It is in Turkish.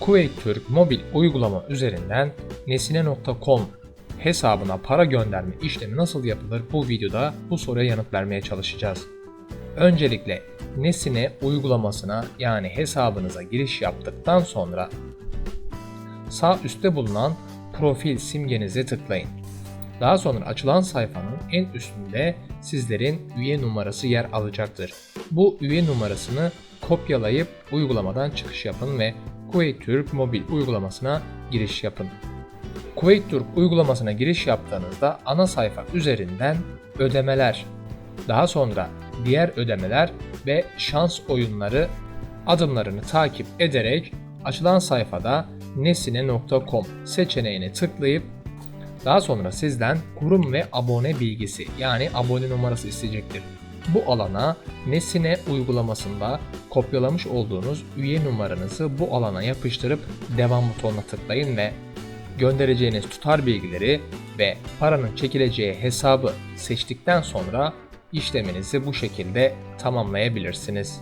Kuveyt Türk mobil uygulama üzerinden nesine.com hesabına para gönderme işlemi nasıl yapılır bu videoda bu soruya yanıt vermeye çalışacağız. Öncelikle Nesine uygulamasına yani hesabınıza giriş yaptıktan sonra sağ üstte bulunan profil simgenize tıklayın. Daha sonra açılan sayfanın en üstünde sizlerin üye numarası yer alacaktır. Bu üye numarasını kopyalayıp uygulamadan çıkış yapın ve Kuveyt Türk mobil uygulamasına giriş yapın. Kuveyt Türk uygulamasına giriş yaptığınızda ana sayfa üzerinden ödemeler, daha sonra diğer ödemeler ve şans oyunları adımlarını takip ederek açılan sayfada nesine.com seçeneğine tıklayıp daha sonra sizden kurum ve abone bilgisi yani abone numarası isteyecektir. Bu alana Nesine uygulamasında kopyalamış olduğunuz üye numaranızı bu alana yapıştırıp devam butonuna tıklayın ve göndereceğiniz tutar bilgileri ve paranın çekileceği hesabı seçtikten sonra işleminizi bu şekilde tamamlayabilirsiniz.